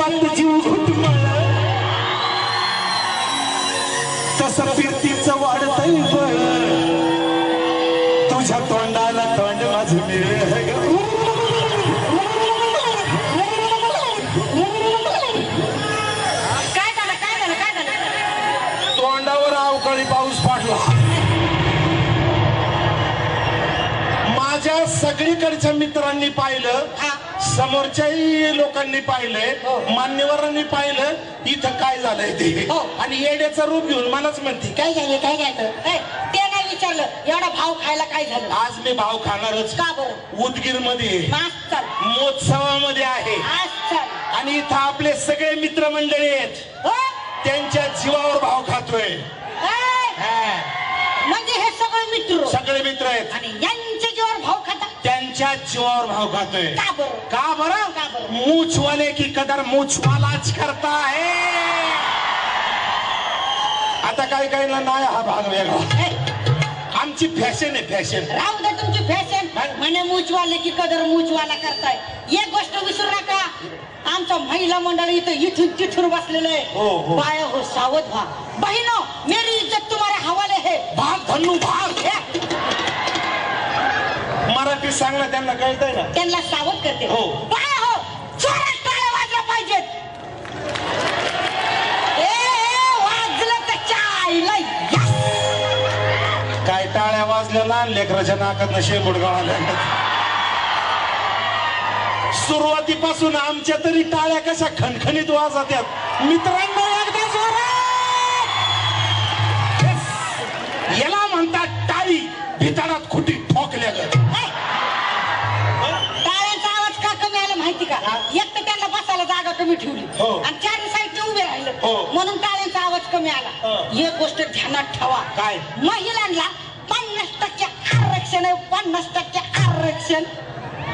वाट जीव घुटमळ तस फिरतीच वाढतय बळ तुझ्या तोंडाला तोंड माझ मिळ तोंडावर अवकाळी पाऊस पाडला. माझ्या सगळीकडच्या मित्रांनी पाहिलं समोरच्याही लोकांनी पाहिलंय मान्यवरांनी पाहिलं इथं काय झालंय ते. हो. आणि येड्याचं रूप घेऊन मलाच म्हणते काय झालं काय झालं? ए, ते नाही विचारलं. एवढा भाव खायला काय झालं? आज मी भाव खाणारच. का बरं? उदगीरमध्ये चल. महोत्सवामध्ये आहे. आज चल. आणि इथं आपले सगळे मित्रमंडळी आहेत. हो? त्यांच्या जीवावर भाव खातोय. ए, हा. म्हणजे हे सगळे मित्र. सगळे मित्र आहेत. आणि त्यांच्या जीवावर भाव खातोय. का बरं? का बरं? का बरं? मूछवाले की कदर मूछवालाच करता है. आता काही काही नाही हा भाग वेगळा ए, आमची फॅशन आहे फॅशन. राहू दे तुमची फॅशन. म्हणे मूचवाले की कदर मूचवाला करताय. एक गोष्ट विसरू नका. आमचं महिला मंडळ इथं इथून तिथून बसलेलं हो, हो. आहे बाया हो सावध व्हा. बहिनो मेरी इज्जत तुम्हारे हवाले है. भाग धन्नू भाग. हे, मराठी सांगणं त्यांना कळतंय ना? त्यांना सावध करते. हो. हो. जोरात टाळ्या वाजल्या पाहिजेत ए, ए, वाजलं तर चायला यस. काय टाळ्या वाजल्या लहान लेकराच्या नाकात शेंबूड गळाल्या. सुरुवातीपासून आमच्या तरी टाळ्या कशा खणखणीत वाजत आहेत मित्रांनो कमी ठेवली. हो. आणि चार साईडने उभे राहिले. हो. म्हणून टाळ्यांचा आवाज कमी आला. हो. एक गोष्ट ध्यानात ठेवा. काय? महिलांना पन्नास टक्के आरक्षण आहे. पन्नास टक्के आरक्षण.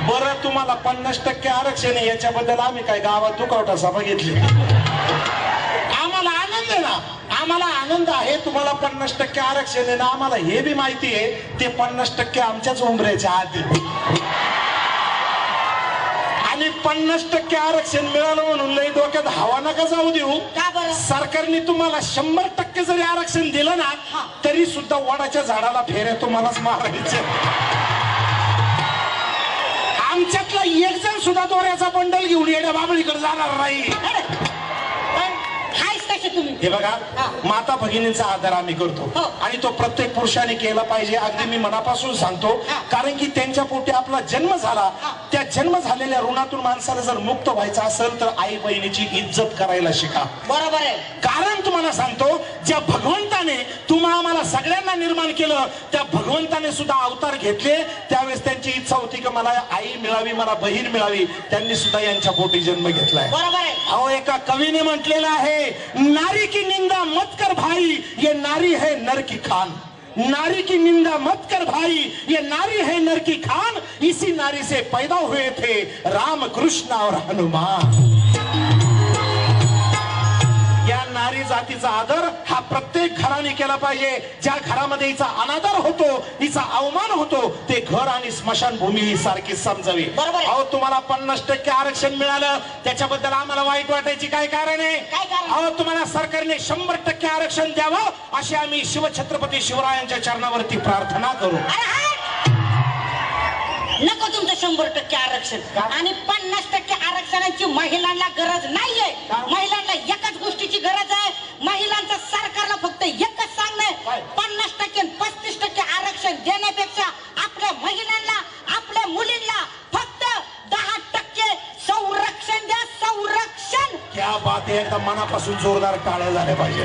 बरं तुम्हाला पन्नास टक्के आरक्षण आहे. याच्याबद्दल आम्ही काय गावात दुखावटा सभा घेतली. आम्हाला आनंद आहे ना? आम्हाला आनंद आहे. तुम्हाला पन्नास टक्के आरक्षण आहे ना? आम्हाला हे बी माहिती आहे. ते पन्नास टक्के आमच्याच उमऱ्याच्या. आणि पन्नास टक्के आरक्षण मिळालं म्हणून लई डोक्यात हवा नका जाऊ देऊ का बरं सरकारने तुम्हाला शंभर टक्के जरी आरक्षण दिलं ना. तरी सुद्धा वडाच्या झाडाला फेऱ्या तुम्हालाच मारायच्या आमच्यातला एक जण सुद्धा दोऱ्याचा बंडल घेऊन येण्या बाबळीकडे जाणार नाही हायच कसे तुम्ही हे बघा हा. माता भगिनींचा आदर आम्ही करतो हो. आणि तो प्रत्येक पुरुषाने केला पाहिजे अगदी मी मनापासून सांगतो हा. कारण की त्यांच्या पोटी आपला जन्म झाला हा. त्या जन्म झालेल्या ऋणातून माणसाला जर मुक्त व्हायचं असेल तर आई बहिणीची इज्जत करायला शिका. बरोबर आहे. कारण तुम्हाला सांगतो ज्या भगवंताने तुम्हा आम्हाला सगळ्यांना निर्माण केलं त्या भगवंताने सुद्धा अवतार घेतले. त्यावेळेस त्यांची इच्छा होती की मला आई मिळावी मला बहीण मिळावी. त्यांनी सुद्धा यांच्या पोटी जन्म घेतलाय. बरोबर आहे. अहो एका कवीने म्हटलेलं आहे नारी की निंदा मत कर भाई ये नारी है नर की खान. नारी की निंदा मत कर भाई ये नारी है नर की खान इसी नारी से पैदा हुए थे राम कृष्ण और हनुमान। नारी जातीचा आदर हा प्रत्येक घराने केला पाहिजे ज्या घरामध्ये हिचा अनादर होतो हिचा अवमान होतो ते घर आणि स्मशानभूमी ही सारखी समजावी बरोबर. अहो तुम्हाला पन्नास टक्के आरक्षण मिळालं त्याच्याबद्दल आम्हाला वाईट वाटायची काय कारण आहे? अहो तुम्हाला सरकारने शंभर टक्के आरक्षण द्यावं अशी आम्ही शिवछत्रपती शिवरायांच्या चरणावरती प्रार्थना करू! नको तुमचं शंभर टक्के आरक्षण? आणि पन्नास टक्के आरक्षणाची महिलांना गरज नाहीये? महिलांना एकच गोष्टीची गरज आहे महिलांचं सरकारला फक्त एकच काय? सांगणं पन्नास टक्के आणि पस्तीस टक्के आरक्षण देण्यापेक्षा आपल्या महिलांना आपल्या मुलींना फक्त दहा टक्के संरक्षण द्या संरक्षण त्या बात आहे एकदा मनापासून जोरदार टाळ्या झाल्या पाहिजे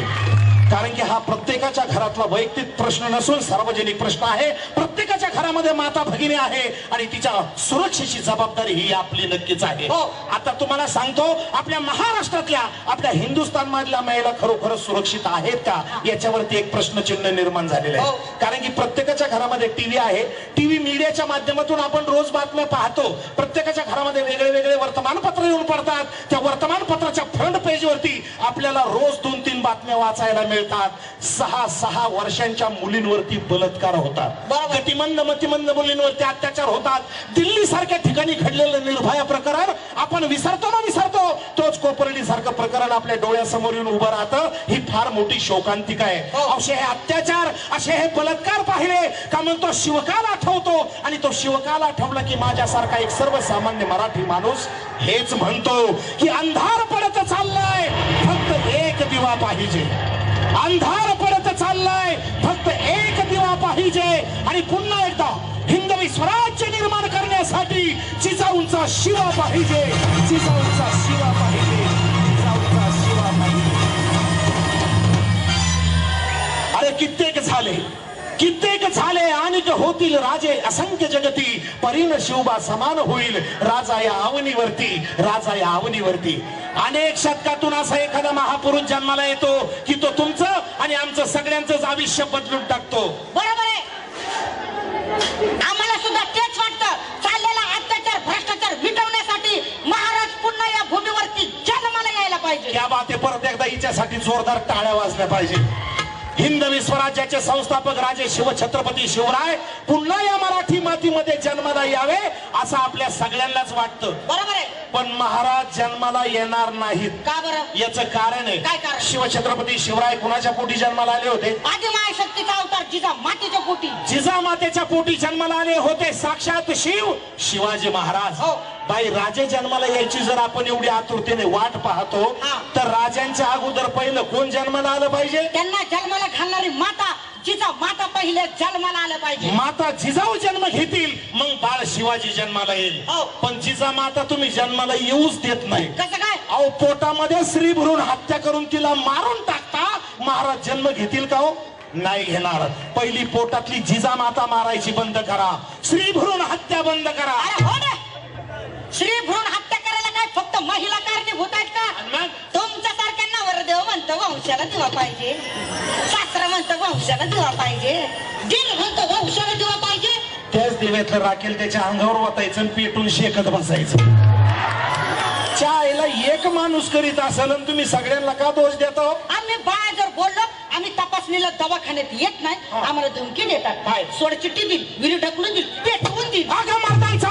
कारण की हा प्रत्येकाच्या घरातला वैयक्तिक प्रश्न नसून सार्वजनिक प्रश्न आहे. प्रत्येक घरामध्ये माता भगिनी आहे आणि तिच्या सुरक्षेची जबाबदारी ही आपली नक्कीच आहे. हो. आता तुम्हाला सांगतो आपल्या महाराष्ट्रातल्या आपल्या हिंदुस्थान मधल्या महिला खरोखर सुरक्षित आहेत का? याच्यावरती एक प्रश्नचिन्ह निर्माण झालेलं हो. आहे कारण की प्रत्येकाच्या घरामध्ये टीव्ही आहे. टीव्ही मीडियाच्या माध्यमातून आपण रोज बातम्या पाहतो. प्रत्येकाच्या घरामध्ये वेगळे वेगळे वर्तमानपत्र येऊन पडतात. त्या वर्तमानपत्राच्या फ्रंट पेजवरती आपल्याला रोज दोन तीन बातम्या वाचायला मिळतात. मिळतात सहा सहा वर्षांच्या मुलींवरती बलात्कार होतात. बरोबर. मतिमंद मुलींवरती अत्याचार होतात. दिल्ली सारख्या ठिकाणी घडलेलं निर्भया प्रकरण आपण विसरतो ना विसरतो? तोच कोपर्डी सारखं प्रकरण आपल्या डोळ्यासमोर येऊन उभं राहतं. ही फार मोठी शोकांतिका आहे. हो. असे हे अत्याचार असे हे बलात्कार पाहिले का म्हणतो शिवकाल आठवतो? आणि तो शिवकाल आठवला की माझ्यासारखा एक सर्वसामान्य मराठी माणूस हेच म्हणतो की अंधार पडत चाललाय फक्त एक दिवा पाहिजे. अंधार पडत चाललाय फक्त एक दिवा पाहिजे. आणि पुन्हा स्वराज्य निर्माण करण्यासाठी जिजाऊंचा शिवा पाहिजे. जिजाऊंचा शिवा पाहिजे. जिजाऊंचा शिवा पाहिजे. अरे कित्येक झाले. कित्येक झाले अनेक होतील राजे असंख्य जगती. परीन शिवबा समान होईल. राजा या आवनीवरती. राजा या आवनीवरती. अनेक शतकातून असा एखादा महापुरुष जन्माला येतो की तो तुमचं आणि आमचं सगळ्यांच आयुष्य बदलून टाकतो. बरोबर आहे. सुद्धा तेच वाटतं. चाललेला अत्याचार भ्रष्टाचार मिटवण्यासाठी महाराज पुन्हा या भूमीवरती जन्माला यायला पाहिजे. या बाते परत एकदा हिच्यासाठी जोरदार टाळ्या वाजल्या पाहिजे. हिंदवी स्वराज्याचे संस्थापक राजे शिवछत्रपती शिवराय पुन्हा या मराठी मातीमध्ये जन्माला यावे असं आपल्या सगळ्यांनाच वाटतं. बरोबर आहे. पण महाराज जन्माला येणार नाहीत. का बरं? याचं कारण काय आहे कारण? शिवछत्रपती शिवराय कुणाच्या पोटी जन्माला आले होते? आदिमाय शक्तीचा अवतार जिजा मातीच्या पोटी. जिजामातेच्या पोटी जन्माला आले होते साक्षात शिव शिवाजी महाराज. हो. बाई राजे जन्माला यायची जर आपण एवढी आतुरतेने वाट पाहतो हा. तर राजांच्या अगोदर पहिलं कोण जन्माला आलं पाहिजे? त्यांना जन्माला घालणारी माता जिजा माता पहिले जन्माला आलं पाहिजे. माता जिजाऊ जन्म बाळ शिवाजी जन्माला येईल. हो. पण जिजा माता तुम्ही जन्माला येऊच देत नाही. कसं काय? अहो पोटामध्ये स्त्री भरून हत्या करून तिला मारून टाकता महाराज जन्म घेतील का हो? नाही घेणार. पहिली पोटातली जिजा माता मारायची बंद करा. स्त्री भरून हत्या बंद करा. अरे हो ना. श्री भ्रूण हत्या करायला काय फक्त महिला कारणीभूत आहेत का? मग? तुमच्या सारख्यांना वरदेव म्हणतो वंशाला दिवा पाहिजे. शास्त्र म्हणतो वंशाला दिवा पाहिजे. दिल म्हणतो वंशाला दिवा पाहिजे. त्याच दिव्यातलं राखेल त्याच्या अंगावर वाटायचं आणि पेटून शेकत बसायचं. आईला एक माणूस करीत असेल आणि तुम्ही सगळ्यांना का दोष देता हो? आम्ही बाळा जर बोललो आम्ही तपासणीला दवाखान्यात येत नाही. आम्हाला धमकी देतात. काय? सोडचिट्टी दिल विरी ढकलून दिल पेटवून दिल. आगा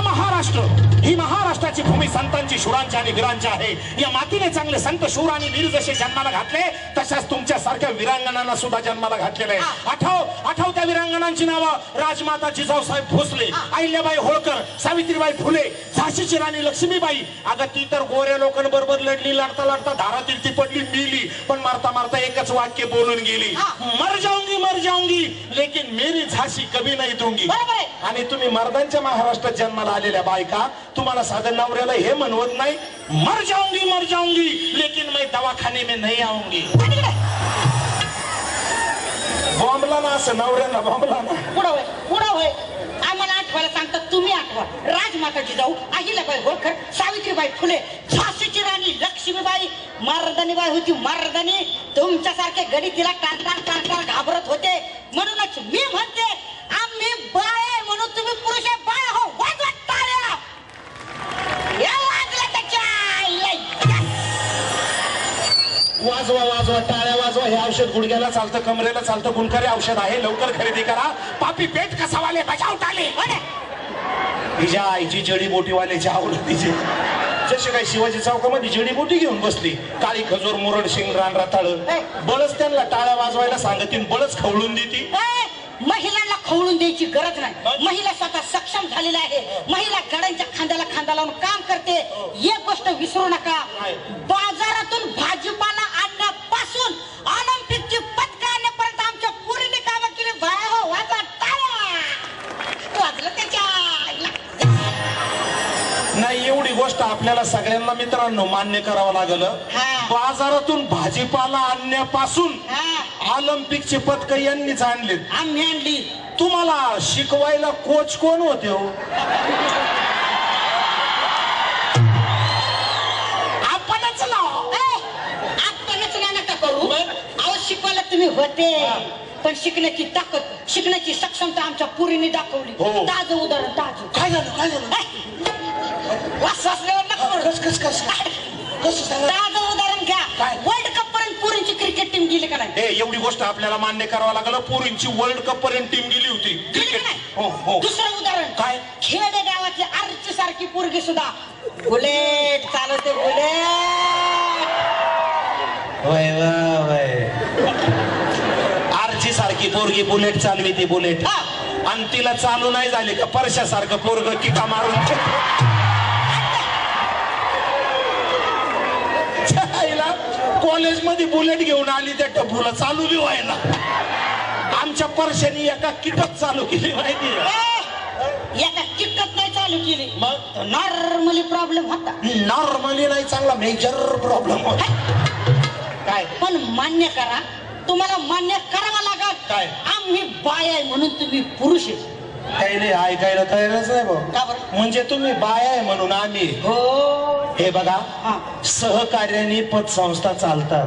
महाराष्ट्र. ही महाराष्ट्राची भूमी संतांची शुरांची आणि वीरांची आहे. या मातीने चांगले संत शूर आणि वीर जसे जन्माला घातले. तशाच तुमच्या सारख्या वीरांगणांना सुद्धा जन्माला घातलेले आहे. आठव आठव त्या वीरांगणांची नावं राजमाता जिजाऊसाहेब भोसले. अहिल्याबाई होळकर सावित्रीबाई फुले झाशीची राणी लक्ष्मीबाई अगं ती तर गोऱ्या लोकांबरोबर लढली लढता लढता धारातील ती पडली मिली पण मारता मारता एकच वाक्य बोलून गेली. मर जाऊंगी मर जाऊंगी लेकिन मेरी झाशी कभी नाही दूंगी. आणि तुम्ही मर्दांच्या महाराष्ट्रात जन्माला आलेल्या बायका तुम्हाला साधं नवऱ्याला हे म्हणवत नाही मर जाऊंगी मर जाऊंगी लेकिन मैं दवाखाने में नहीं आऊंगी. बॉम्बला ना असं नवऱ्याला बॉम्बला ना. पुढं होय पुढं होय आम्हाला आठवायला सांगतात तुम्ही आठवा. राजमाताची जाऊ अहिल्याबाई होळकर सावित्रीबाई फुले झाशीची राणी लक्ष्मीबाई मारदानीबाई होती मारदानी. तुमच्यासारखे गडी तिला टाळटाळ टाळटाळ घाबरत होते. म्हणूनच मी म्हणते आम्ही आहे म्हणून तुम्ही पुरुष आहे वाजवा वाजवा टाळ्या वाजवा. हे औषध गुडघ्याला चालतं कमरेला चालतं. गुणकारी औषध आहे. लवकर खरेदी करा. पापी पेट कसावाले बजाव टाले हो? तिच्या आईची जडीबोटीवाल्याची आवड तिचे जसे काही शिवाजी चौकामध्ये जडीबोटी घेऊन बसली. काळी खजूर मुरड शिंग रान रताळ. बळच त्यांना टाळ्या वाजवायला सांगतील बळच खवळून देती. महिलांना खवळून द्यायची गरज नाही. महिला स्वतः सक्षम झालेल्या आहे. महिला गड्यांच्या खांद्याला खांदा लावून काम करते. एक गोष्ट विसरू नका. काय? आणण्यापासून ऑलिम्पिकची पदक आणण्यापर्यंत आमच्या पुरीने काम केली. बाय हो वाचा टाळ्या! वाजलं त्याच्या. आईला. नाही एवढी गोष्ट आपल्याला सगळ्यांना मित्रांनो मान्य करावं लागलं. हा. बाजारातून भाजीपाला आणण्यापासून हा, ऑलिम्पिकचे पदक यांनीच आणलेत. आम्ही आणली. तुम्हाला शिकवायला कोच कोण होते हो? तुम्ही होते पण शिकण्याची ताकद शिकण्याची सक्षमता आमच्या पुरीने दाखवली हो. ताज उदाहरण ताज काय झालं काय झालं वास वासल्यावर नका करू. कस कस कस कसं सांगा ताजं उदाहरण घ्या काय? वर्ल्ड कप पर्यंत पुरींची क्रिकेट टीम गेली का नाही एवढी गोष्ट आपल्याला मान्य करावं लागलं पोरींची वर्ल्ड कप पर्यंत टीम गेली होती गेली क्रिकेट का? हो हो दुसरं उदाहरण काय? खेडे गावातली आरची सारखी पोरगी सुद्धा बुलेट चालवते बुलेट वय वय सारखी पोरगी बुलेट चालवी ती बुलेट. आणि तिला चालू नाही झाली का परशासारखं पोरग किका मारून कॉलेजमध्ये बुलेट घेऊन आली त्या टपूला चालू बी व्हायला. आमच्या परशाने एका किटक चालू केली माहिती एका किटकत नाही चालू केली. मग? नॉर्मली प्रॉब्लेम होता. नॉर्मली नाही चांगला मेजर प्रॉब्लेम होता. काय? पण मान्य करा तुम्हाला मान्य करावं लागल काय? आम्ही बाय आहे म्हणून तुम्ही पुरुष आहे. काही नाही ऐकायला तयारच नाही भाऊ. का बरं? म्हणजे तुम्ही बाय आहे म्हणून आम्ही. हो. हे बघा हा. सहकार्याने पतसंस्था चालतात.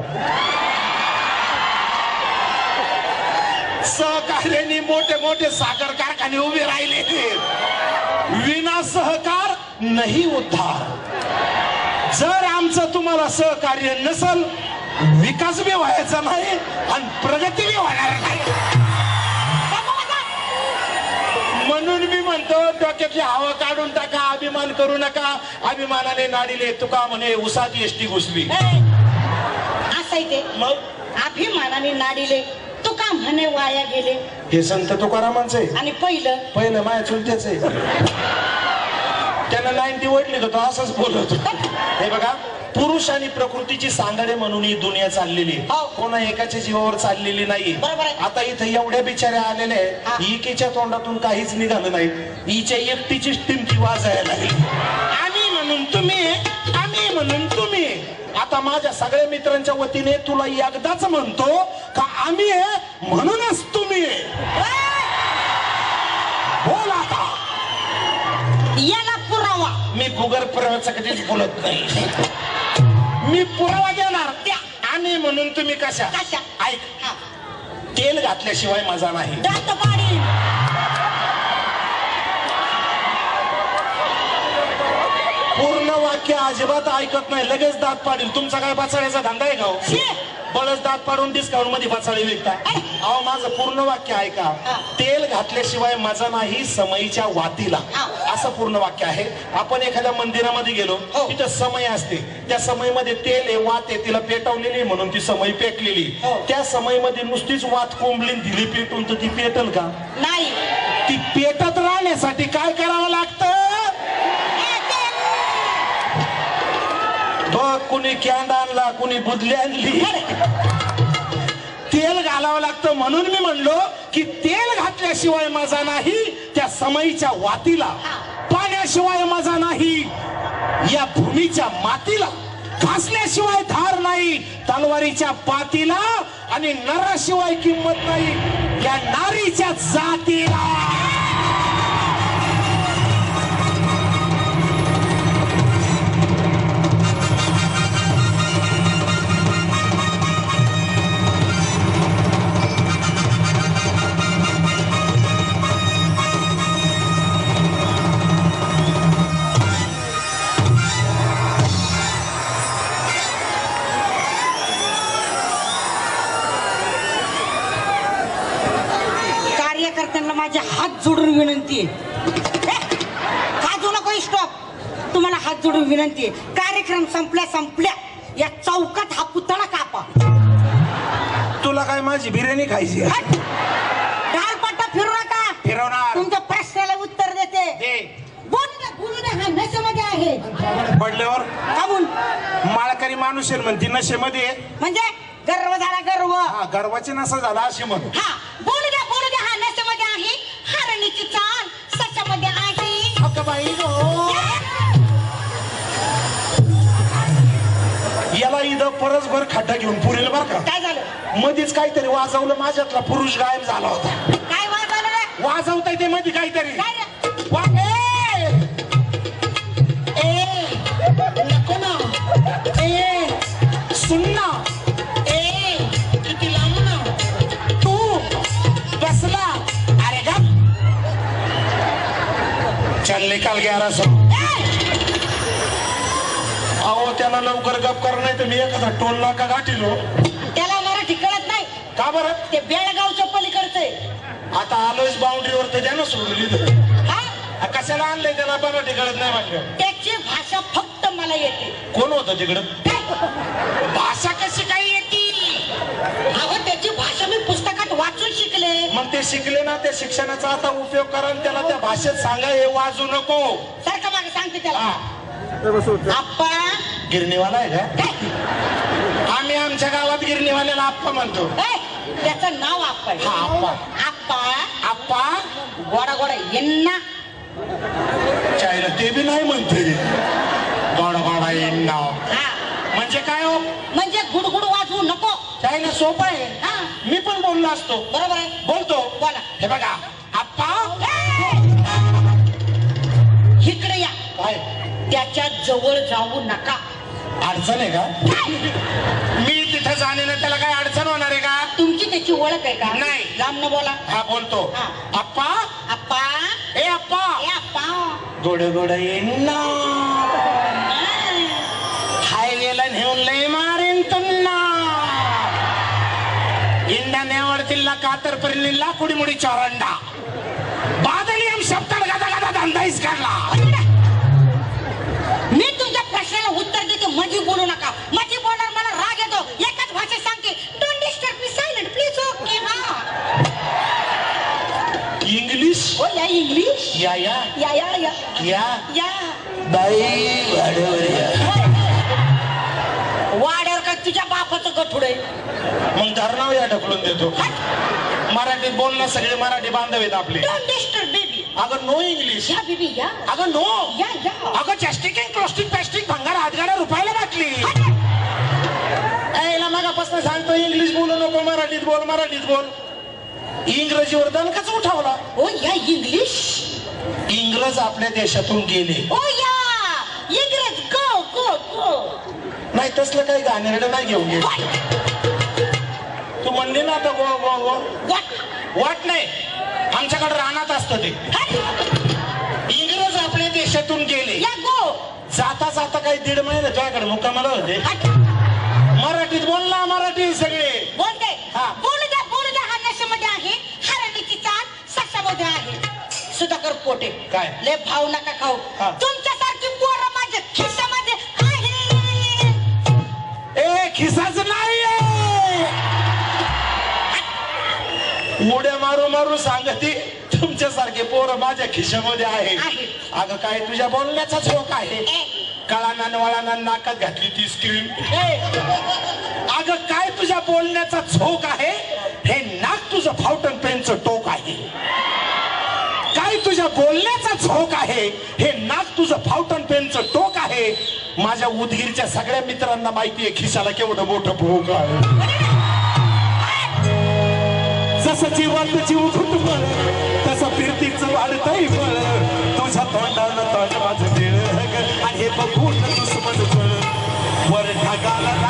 सहकार्याने मोठे मोठे साखर कारखाने उभे राहिले. विना सहकार नाही उद्धार. जर आमचं तुम्हाला सहकार्य नसल विकास बी व्हायचा नाही आणि प्रगती बी होणार नाही. म्हणून मी म्हणतो डोक्यातली हवा काढून टाका अभिमान करू नका. अभिमानाने नाडीले तुका म्हणे उसात एसटी घुसली. ए, असं आहे ते. मग? अभिमानाने नाडीले तू का म्हणे वाया गेले. हे संत तुकारामांचं. आहे आणि पहिलं? पहिलं माझ्या चुलत्याच. आहे त्यांना नाईन्टी ओढली का तो असंच बोलत. हे बघा पुरुष आणि प्रकृतीची सांगडे म्हणून ही दुनिया चाललेली. कोणा एकाच्या जीवावर चाललेली नाही. आता इथं एवढ्या बिचाऱ्या आलेल्या. आहेत इकेच्या तोंडातून काहीच निघालं नाही हिच्या एकटीचीच टिमकी वाजायला लागली आम्ही म्हणून तुम्ही आम्ही म्हणून तुम्ही आता माझ्या सगळ्या मित्रांच्या वतीने तुला एकदाच म्हणतो का आम्ही म्हणूनच तुम्ही. बोल आता याला पुरावा मी गुगल पुराव्याचं कधीच बोलत नाही मी पुरावा देणार त्या आम्ही म्हणून तुम्ही कशा कशा? ऐक हा. तेल घातल्याशिवाय मजा नाही दात पाडी पूर्ण वाक्य अजिबात ऐकत नाही लगेच दात पाडील तुमचा काय बचाळ्याचा धंदा आहे का हो? शी. बळच दात पाडून डिस्काउंटमध्ये बचाळी विकता. अहो माझं पूर्ण वाक्य ऐका. हा. तेल घातल्याशिवाय मजा नाही समईच्या वातीला. असं पूर्ण वाक्य आहे. आपण एखाद्या मंदिरामध्ये गेलो हो. तिथं समय असते. त्या समयमध्ये तेल आहे वात आहे तिला पेटवलेली आहे म्हणून ती समय पेटलेली हो. त्या समयमध्ये नुसतीच वात कोंबलीन दिली पेटून तर ती पेटल का? नाही. ती पेटत राहण्यासाठी काय करावं लागतं? कुणी कॅन्ड आणला कुणी बुदली आणली. तेल घालावं लागतं म्हणून मी म्हणलो की तेल घातल्याशिवाय मजा नाही त्या समईच्या वातीला. पाण्याशिवाय मजा नाही या भूमीच्या मातीला. घासल्याशिवाय धार नाही तलवारीच्या पातीला आणि नराशिवाय किंमत नाही या नारीच्या जातीला. विनंती आहे. कार्यक्रम संपल्या संपल्या. या चौकात हा पुतळा कापा. तुला काय माझी बिर्याणी खायची? हट! डाळपट्टा फिरू नका. फिरवणार. तुमच्या प्रश्नाला उत्तर देते. दे. बोलू द्या बोलू द्या हा नशेमध्ये आहे. पडल्यावर? काबून माळकरी माणूस आहे म्हणती नशेमध्ये आहे. म्हणजे गर्व झाला गर्व. हा गर्वाची नसा झाला अशी म्हण. हा. बोलू द्या बोलू द्या हा नशेमध्ये आहे. हरणीची चाल सच्यामध्ये आहे. याला इथं परसभर खड्डा घेऊन पुरेल बर का? काय झालं? मध्येच काहीतरी वाजवलं माझ्यातला पुरुष गायब झाला होता. काय वाजवलं रे? वाजवता ते मध्ये काहीतरी. काय रे? वा- ए! ए! नको ना. ए सुन ना. ए किती लांब ना. तू बसला. अरे चल निकाल ग्यारह सौ अहो त्याला लवकर गप कर नाही तर मी एखादा टोल नाका गाठीलो. त्याला का बरं? ते बेळगावच्या पलीकडचंय आता आलोयच बाउंड्रीवर तर द्या ना सोडून. हा? कशाला आणलंय त्याला मराठी कळत नाही म्हणलं त्याची भाषा फक्त मला येते. कोण होतं तिकडं? भाषा कशी काय येते? अहो त्याची भाषा मी पुस्तकात वाचून शिकले. मग ते शिकले ना त्या शिक्षणाचा आता उपयोग करा आणि त्याला त्या भाषेत सांगा हे वाजू नको. सारखं मागे सांगते त्याला. हा. आप्पा गिरणीवाला आहे का? काय आम्ही आमच्या गावात गिरणीवाल्याला आप्पा म्हणतो. काय? त्याचं नाव आप्पा आहे. हा, आप्पा. आप्पा. आप्पा? गोडा गोडा येन्ना. चायला ते बी नाही म्हणते. गोडा गोडा येईन नाव हा. म्हणजे काय हो? म्हणजे गुडगुड वाजवू नको. चायला सोपं आहे. हा. मी पण बोललो असतो. बरोबर आहे. बोलतो. बोला. हे बघा. आप्पा? इकडे या. काय? त्याच्याजवळ जाऊ नका. अडचण आहे का? मी तिथे जाणे त्याला काय अडचण होणार आहे का? तुमची त्याची ओळख आहे का? नाही. लांब न बोला. हा बोलतो. हा. आप्पा? आप्पा? ए आप्पा! ए आप्पा. गोड गोड येईन ना. हायवेला नेऊन लय मारेन तुन्ना इंडा नेवडतीला कातरपर्यंत लाकुडी मुडी चोरंडा बोलू नका. मध्ये बोलणार मला राग येतो. एकच भाषेत सांगते. डोंट डिस्टर्ब मी सायलेंट प्लीज ओके हा. इंग्लिश हो या इंग्लिश या या या या या या या बाई वाड्यावर या. वाड्यावर काय तुझ्या बापाचं गठुड आहे मग धरणाव या ढकलून देतो. मराठीत बोलणं सगळे मराठी बांधव आहेत आपले. डोंट डिस्टर्ब बेबी अगं नो इंग्लिश या बेबी या अगं नो या या अगं चॅस्टिकिंग मराठीत बोल मराठीत बोल. इंग्रजीवर दणकाच उठावला. हो या इंग्लिश इंग्रज आपल्या देशातून गेले. हो या! इंग्रज गो गो गो नाही तसलं काही गाणेरडं नाही घेऊन गेले. तू म्हणली ना आता गो गो गो? वाट नाही. आमच्याकडे रानात असतं ते. इंग्रज आपल्या देशातून गेले. या गो जाता जाता काही दीड महिने तुझ्याकडे मुक्कामाला होते. मराठीत बोल ना मराठी सगळे. बोलते बोलू द्या हा नशेमध्ये आहे. हरण्याची चाल सशामध्ये आहे. सुधाकर पोटे. काय? लय भाव नका खाऊ. हा. तुमच्यासारखी पोरं माझ्या खिशामध्ये आहे. ए खिसाच नाही उड्या मारू मारू सांगते तुमच्यासारखे पोरं माझ्या खिशामध्ये आहे. आहे. अगं काय तुझ्या बोलण्याचा झोक आहे? ए, कळाना वळाना नाकात घातली ती स्क्रीन अग काय तुझ्या बोलण्याचा झोक आहे? हे नाक तुझं फाउटन पेनचं टोक आहे. काय तुझ्या बोलण्याचा झोक आहे? हे नाक तुझं फाउटन पेनचं टोक आहे. माझ्या उदगीरच्या सगळ्या मित्रांना माहितीये खिशाला केवढं मोठं भोग आहे. जसं जीवन जीव फुटबळ तसं फिरतीच वाढतंय बळ तुझ्या तोंडानं तोंड माझं निळ आणि हे बघून दुश्मन जळ वर ढगाला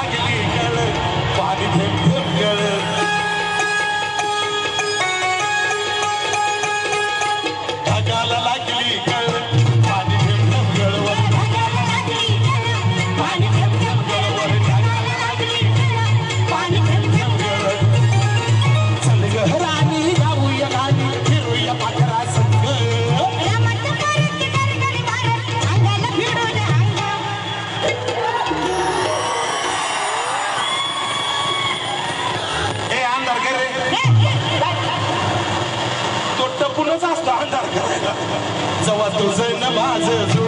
तो टपूनच असतो अंधार